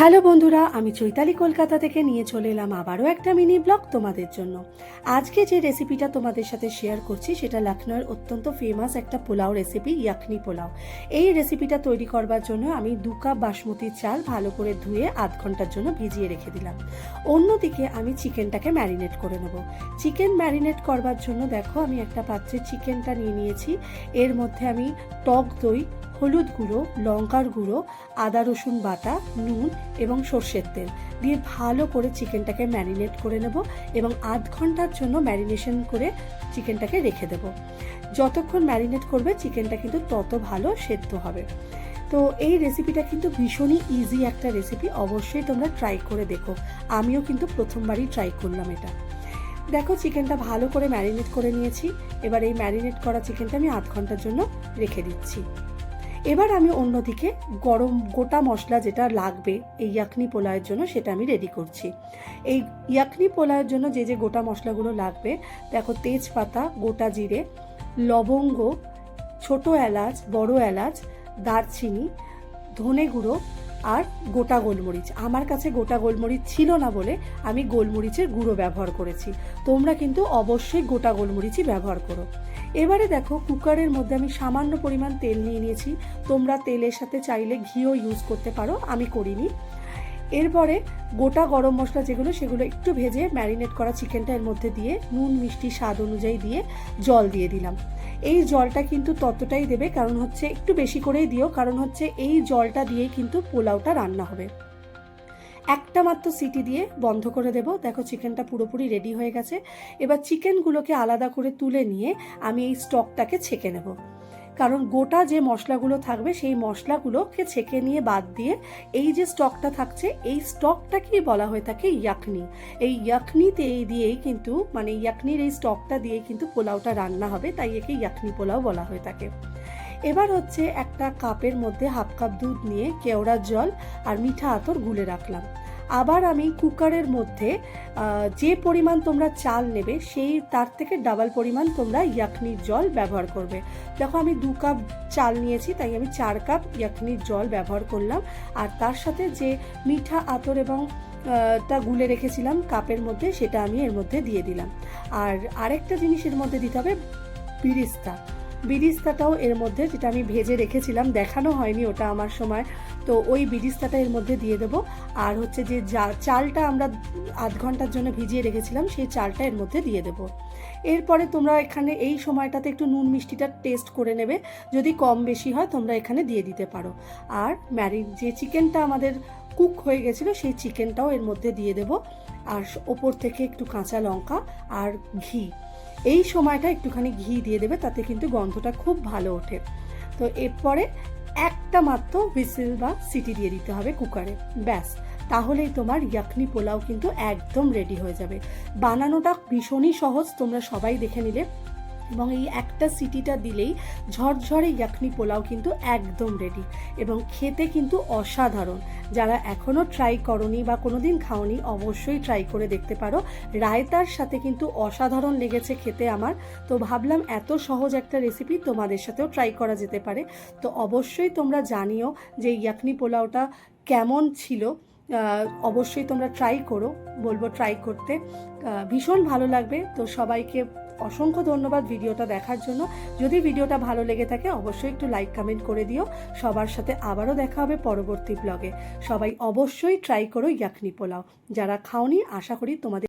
Hello বন্ধুরা, আমি চৈতালি কলকাতা থেকে নিয়ে চলে এলাম আবারও একটা মিনি ব্লগ তোমাদের জন্য। আজকে যে রেসিপিটা তোমাদের সাথে শেয়ার করছি, সেটা লখনৌয়ের অত্যন্ত ফেমাস একটা পোলাও রেসিপি ইয়াকনি পোলাও। এই রেসিপিটা তৈরি করবার জন্য আমি দু কাপ বাসমতি চাল ভালো করে ধুয়ে আধ ঘণ্টার জন্য ভিজিয়ে রেখে দিলাম। অন্যদিকে আমি চিকেনটাকে ম্যারিনেট করে নেব। চিকেন ম্যারিনেট করবার জন্য দেখো, আমি একটা পাত্রে চিকেনটা নিয়ে নিয়েছি। এর মধ্যে আমি টক দই, হলুদ গুঁড়ো, লঙ্কার গুঁড়ো, আদা রসুন বাটা, নুন এবং সর্ষের তেল। দিয়ে ভালো করে চিকেনটাকে ম্যারিনেট করে নেব এবং আধ ঘণ্টার জন্য ম্যারিনেশন করে চিকেনটাকে রেখে দেব। যতক্ষণ ম্যারিনেট করবে, চিকেনটা কিন্তু তত ভালো সেদ্ধ হবে। তো এই রেসিপিটা কিন্তু ভীষণই ইজি একটা রেসিপি অবশ্যই তোমরা ট্রাই করে দেখো। আমিও কিন্তু প্রথমবারই ট্রাই করলাম এটা। দেখো, চিকেনটা ভালো করে ম্যারিনেট করে নিয়েছি। এবার এই ম্যারিনেট করা চিকেনটা আমি আধ ঘণ্টার জন্য রেখে দিচ্ছি। এবার আমি অন্যদিকে গরম গোটা মশলা যেটা লাগবে এই ইয়াকনি পোলাওয়ের জন্য সেটা আমি রেডি করছি। এই ইয়াকনি পোলাওয়ের জন্য যে যে গোটা মশলাগুলো লাগবে, দেখো তেজপাতা, গোটা জিরে, লবঙ্গ, ছোট এলাচ, বড় এলাচ, দারচিনি, ধনে গুঁড়ো আর গোটা গোলমরিচ। আমার কাছে গোটা গোলমরিচ ছিল না বলে আমি গোলমরিচের গুঁড়ো ব্যবহার করেছি। তোমরা কিন্তু অবশ্যই গোটা গোলমরিচই ব্যবহার করো। এবারে দেখো, কুকারের মধ্যে আমি সামান্য পরিমাণ তেল নিয়ে নিয়েছি। তোমরা তেলের সাথে চাইলে ঘিও ইউজ করতে পারো। আমি করিনি। এরপরে গোটা গরম মশলা যেগুলো, সেগুলো একটু ভেজে ম্যারিনেট করা চিকেনটা এর মধ্যে দিয়ে নুন, মিষ্টি স্বাদ অনুযায়ী দিয়ে জল দিয়ে দিলাম। এই জলটা কিন্তু ততটাই দেবে কারণ হচ্ছে একটু বেশি করেই দিও, কারণ হচ্ছে এই জলটা দিয়েই কিন্তু পোলাওটা রান্না হবে। একটা মাত্র সিটি দিয়ে বন্ধ করে দেব। দেখো চিকেনটা পুরোপুরি রেডি হয়ে গেছে। এবার চিকেনগুলোকে আলাদা করে তুলে নিয়ে আমি এই স্টকটাকে ছেঁকে নেব। কারণ গোটা যে মশলাগুলো থাকবে, সেই মশলাগুলোকে ছেঁকে নিয়ে বাদ দিয়ে এই যে স্টকটা থাকছে, এই স্টকটাকেই বলা হয়ে থাকে ইয়াকনি। এই ইয়াকনিতে দিয়েই কিন্তু মানে ইয়াকনির এই স্টকটা দিয়ে কিন্তু পোলাওটা রান্না হবে, তাই একে ইয়াকনি পোলাও বলা হয়ে থাকে। এবার হচ্ছে একটা কাপের মধ্যে হাফ কাপ দুধ নিয়ে কেওড়ার জল আর মিঠা আতর গুলে রাখলাম। আবার আমি কুকারের মধ্যে যে পরিমাণ তোমরা চাল নেবে, সেই তার থেকে ডাবল পরিমাণ তোমরা ইয়াকনির জল ব্যবহার করবে। দেখো আমি দু কাপ চাল নিয়েছি, তাই আমি চার কাপ ইয়াকনির জল ব্যবহার করলাম। আর তার সাথে যে মিঠা আতর এবং তা গুলে রেখেছিলাম কাপের মধ্যে, সেটা আমি এর মধ্যে দিয়ে দিলাম। আর আরেকটা জিনিস এর মধ্যে দিতে হবে, বিরিস্তা। বিরিস্তাটাও এর মধ্যে, যেটা আমি ভেজে রেখেছিলাম, দেখানো হয়নি ওটা আমার সময়। তো ওই বিরিস্তাটা এর মধ্যে দিয়ে দেবো। আর হচ্ছে যে চালটা আমরা আধ ঘণ্টার জন্য ভিজিয়ে রেখেছিলাম, সেই চালটা এর মধ্যে দিয়ে দেবো। এরপরে তোমরা এখানে এই সময়টাতে একটু নুন মিষ্টিটা টেস্ট করে নেবে। যদি কম বেশি হয়, তোমরা এখানে দিয়ে দিতে পারো। আর ম্যারি, যে চিকেনটা আমাদের কুক হয়ে গেছিল, সেই চিকেনটাও এর মধ্যে দিয়ে দেবো। আর ওপর থেকে একটু কাঁচা লঙ্কা আর ঘি। এই সময়টা একটুখানি ঘি দিয়ে দেবে, তাতে কিন্তু গন্ধটা খুব ভালো ওঠে। তো এরপরে একটা মাত্র হুইসেল বা সিটি দিয়ে দিতে হবে কুকারে। ব্যাস, তাহলেই তোমার ইয়াকনি পোলাও কিন্তু একদম রেডি হয়ে যাবে। বানানোটা ভীষণই সহজ, তোমরা সবাই দেখে নিলে। এবং এই একটা সিটিটা দিলেই ঝরঝরে ইয়াকনি পোলাও কিন্তু একদম রেডি এবং খেতে কিন্তু অসাধারণ। যারা এখনও ট্রাই করনি বা কোনোদিন খাওনি, অবশ্যই ট্রাই করে দেখতে পারো। রায়তার সাথে কিন্তু অসাধারণ লেগেছে খেতে আমার। তো ভাবলাম এত সহজ একটা রেসিপি তোমাদের সাথেও ট্রাই করা যেতে পারে। তো অবশ্যই তোমরা জানিও যে ইয়াকনি পোলাওটা কেমন ছিল। অবশ্যই তোমরা ট্রাই করো। বলব ট্রাই করতে। ভীষণ ভালো লাগবে। তো সবাইকে অসংখ্য ধন্যবাদ ভিডিওটা দেখার জন্য। যদি ভিডিওটা ভালো লেগে থাকে, অবশ্যই একটু লাইক কমেন্ট করে দিও। সবার সাথে আবারও দেখা হবে পরবর্তী ব্লগে সবাই অবশ্যই ট্রাই করো ইয়াকনি পোলাও। যারা খাওনি, আশা করি তোমাদের